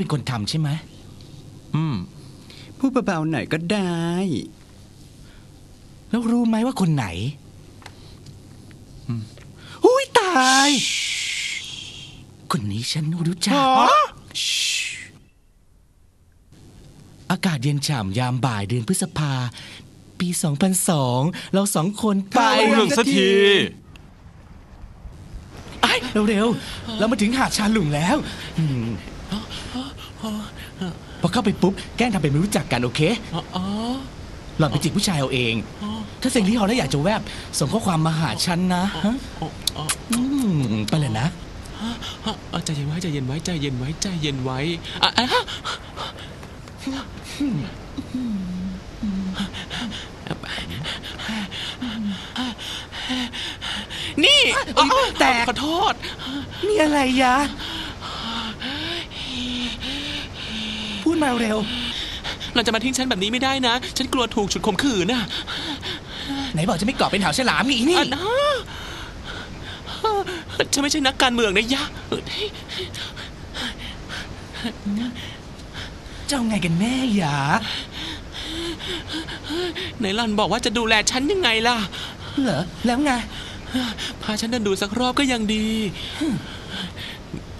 ป็น คนทำใช่ไหมอืม พูดเบาๆหน่อยก็ได้ แล้วรู้ไหมว่าคนไหนอุ้ยตาย คนนี้ฉันรู้จักชิอากาศเย็นฉ่ำยามบ่ายเดือนพฤษภา ปี 2002 เราสองคนไปเอาเรื่องสักทีไอ้เร็วๆ เรามาถึงหาดชาหลุมแล้วอืม พอเข้าไปปุ๊บแกล้งทำเป็นไม่รู้จักกันโอเคอ๋อหล่อนไปจีบผู้ชายเอาเอง ถ้าเซ็งที่เขาแล้วอยากจะแวบ ส่งข้อความมาหาฉันนะฮะอ๋ออ๋ออืมไปเลยนะฮะอะใจเย็นไว้ใจเย็นไว้ใจเย็นไว้ใจเย็นไว้อะอะฮะนี่อ๋อแตกขอโทษนี่อะไรยะ พูด มาเร็ว เราจะมาทิ้งฉันแบบนี้ไม่ได้นะ ฉันกลัวถูกฉุดข่มขืนน่ะไหนบอกจะไม่เกาะเป็นหาวฉลามนี่อีนี่อะนะฉันไม่ใช่นักการเมืองนะยะเจ้าไงกันแน่ยะไหนหลันบอกว่าจะดูแลฉันยังไงล่ะ เหรอ แล้วไง พาฉันเดินดูสักรอบก็ยังดี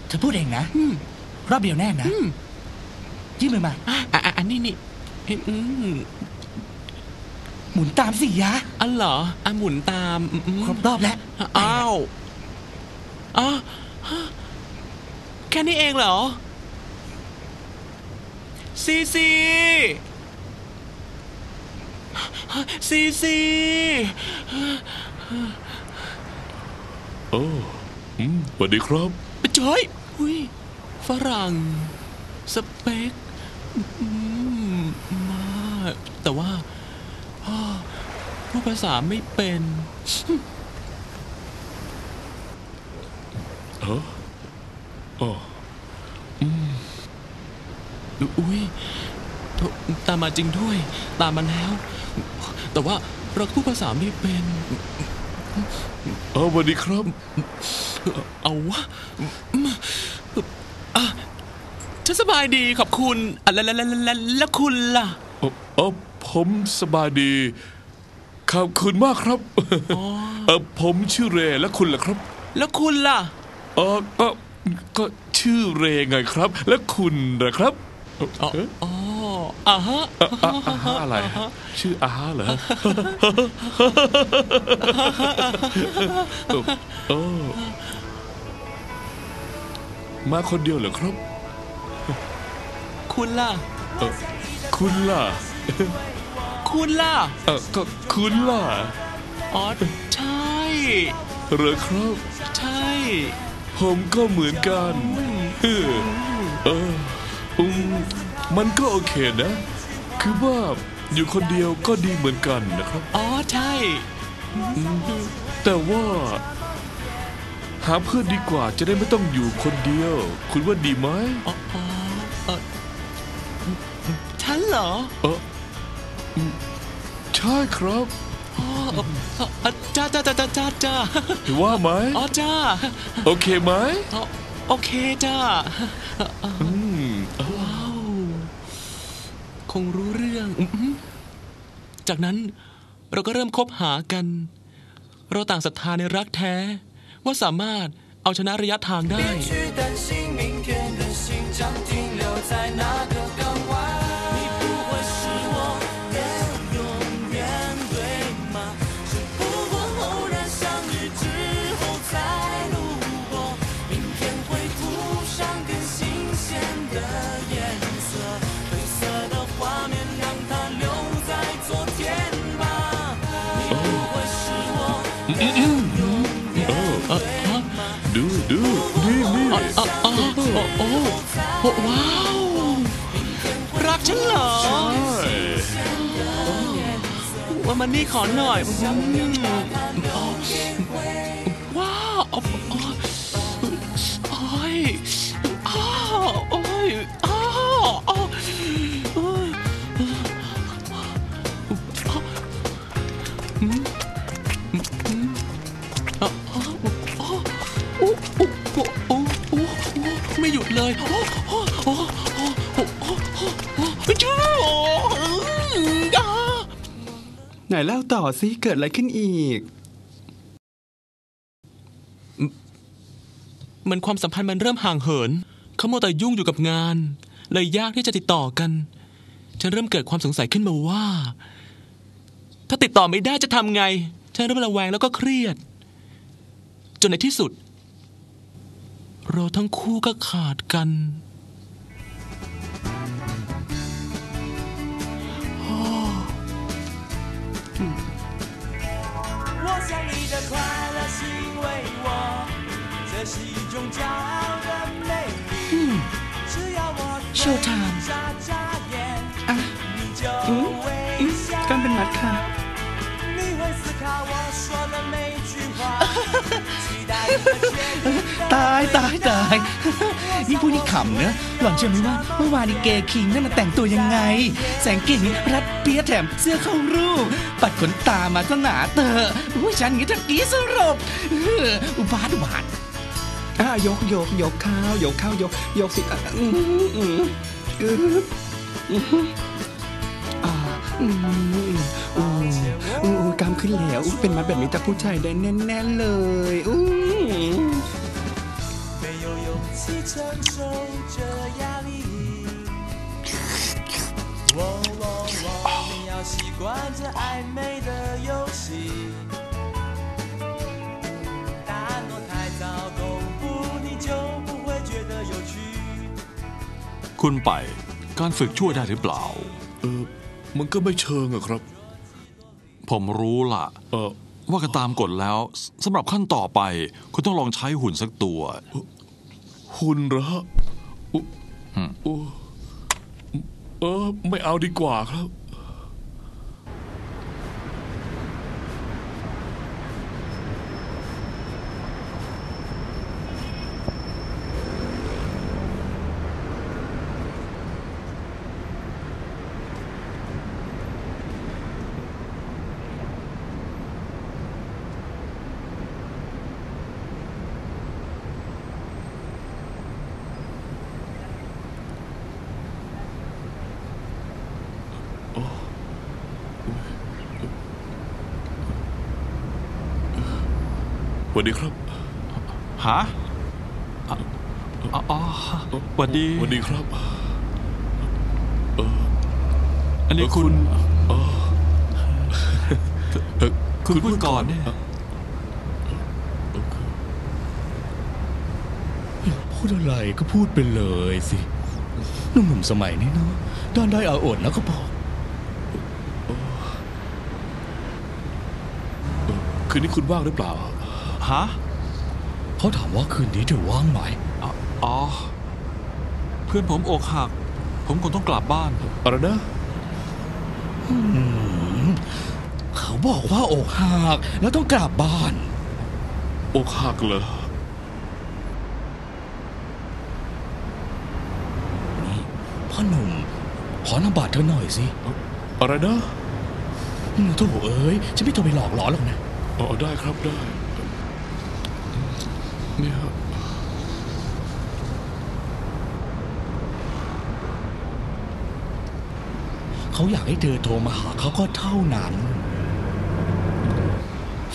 เธอพูดเองนะ รอบเดียวแน่นะ ยื่นมือมาอะอะอะอันนี้นี่อืมหมุนตามสิยะอันเหรออะหมุนตามอืมอืมครบรอบแล้วอ้าวอ้าวแค่นี้เองเหรอซีซีซีซีโอ้อืมสวัสดีครับเจ้ยอุ้ยฝรั่ง สเปคอื มมากแต่ว่าอ้อพูดภาษาไม่เป็นเอออ๋ออุ้ยตามมาจริงด้วย ตามมาแล้ว แต่ว่าเราพูดภาษาไม่เป็นเออสวัสดีครับ เอาวะอะ ฉันสบายดีขอบคุณอะแล้วแล้วแล้วแล้วแล้วคุณล่ะ เออเออผมสบายดีขอบคุณมากครับเออผมชื่อเรและคุณล่ะครับ แล้วคุณล่ะ เออก็ก็ชื่อเรไงครับ และคุณนะครับเอ่ออ๋อเอ๊ะอ๋ออะฮะอะอะอาฮะอะไรฮะชื่ออาฮะเหรอเออเออมาคนเดียวเหรอครับ คุณล่ะ เออคุณล่ะ คุณล่ะ เออก็คุณล่ะ อ๋อใช่ เหรอครับ ใช่ ผมก็เหมือนกันเออเอออืมมันก็โอเคนะ คือว่าอยู่คนเดียวก็ดีเหมือนกันนะครับ อ๋อใช่ แต่ว่า หาเพื่อนดีกว่าจะได้ไม่ต้องอยู่คนเดียว คุณว่าดีไหมอ๋ออ๋อเออ ฉันเหรอ เอออืมใช่ครับ อ๋อเอ่อเอ่อจ้าจ้าจ้าจ้าจ้าจ้า ว่าไหม อ๋อจ้า โอเคไหม อ๋อโอเคจ้า อืม ว้าว คงรู้เรื่องอื้อหือจากนั้นเราก็เริ่มคบหากัน เราต่างศรัทธาในรักแท้ ว่าสามารถเอาชนะระยะทางได้ 去担心明天的心将停留在哪个 ดูดูนี่นี่อ๋ออ๋ออ๋อโอ้โอ้ว้าวฉันเหรอใช่ว่ามันนี่ขอหน่อยอืมว้าวโอ้โอ้ยอ้าวโอ้ยอ้าวอ้าวโอ้ยอืมอื ไหนเล่าต่อสิเกิดอะไรขึ้นอีก เหมือนความสัมพันธ์มันเริ่มห่างเหิน เขาโมวแต่ยุ่งอยู่กับงาน เลยยากที่จะติดต่อกัน ฉันเริ่มเกิดความสงสัยขึ้นมาว่า ถ้าติดต่อไม่ได้จะทำไง ฉันเริ่มระแวงแล้วก็เครียด จนในที่สุด เราทั้งคู่ก็ขาดกัน 嗯，show time อะอืมอืมการเป็นมัดค่ะตายตายตายนี่ผู้นี่ขำเนอะหล่อนเชื่อไหมว่าเมื่อวานนี้เกคิงนั่นมาแต่งตัวยังไง แสงเก่งรัดเปียแถมเสื้อเข้ารูป ปัดขนตามาก็หนาเตอะอุ้ยฉันงี้ทักกี้สรบอุบาทหวาน อ่ะยกยกยกข้าวยกข้าวยกยกสิอ่ะอืมอืมอืมอืมอ่าอืมอืมอืมกล้ามขึ้นแล้วอุ๊ยเป็นมัดแบบนี้แต่ผู้ชายได้แน่นๆเลยอืม 没有勇气承受这压力。哦哦哦，你要习惯这暧昧 คุณไป การฝึกช่วยได้หรือเปล่า เออมันก็ไม่เชิงอะครับ ผมรู้ล่ะ เออว่ากันตามกฎแล้วสสำหรับขั้นต่อไป คุณต้องลองใช้หุ่นสักตัว หุ่นเหรอฮะอุ๊อุ๊เออไม่เอาดีกว่าครับ สวัสดีครับฮะอะอ๋ออ๋อสวัสดี สวัสดีครับอันนี้คุณ เออคุณพูดก่อนเนี่ยพูดอะไรก็พูดไปเลยสิหนุ่มๆสมัยนี้เนาะด้านได้เอาอดแล้วก็บอก คืนนี้คุณว่างหรือเปล่า ฮะ เขาถามว่าคืนนี้เธอว่างไหมอ๋ออ๋อ เพื่อนผมอกหัก ผมคงต้องกลับบ้าน อะไรนะ เขาบอกว่าอกหักแล้วต้องกลับบ้าน อกหักเหรอ นี่พ่อหนุ่ม ขอนำบาทเธอหน่อยสิ อะไรนะอืมโถ่เอ้ย ฉันไม่โทรไปหลอกหลอนหรอกนะ อ๋อ ได้ครับได้ เนี่ยเขาอยากให้เธอโทรมาหาเขาก็เท่านั้น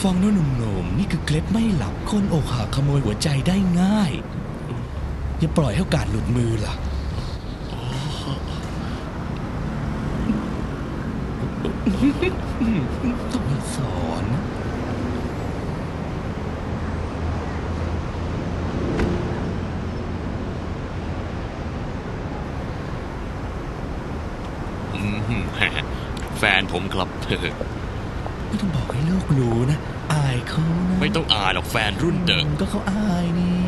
ฟังนะหนุ่มๆนี่คือเคล็ดไม่หลับคนอกหักขโมยหัวใจได้ง่าย อย่าปล่อยให้โอกาสหลุดมือล่ะ ต้องมาสอน แฟนผมครับเธอไม่ต้องบอกให้โลกรู้นะ อายเขานะไม่ต้องอายหรอกแฟนรุ่นเด็กก็เขาอายนี่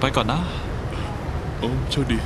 ไปก่อนนะ โอ้โชคดี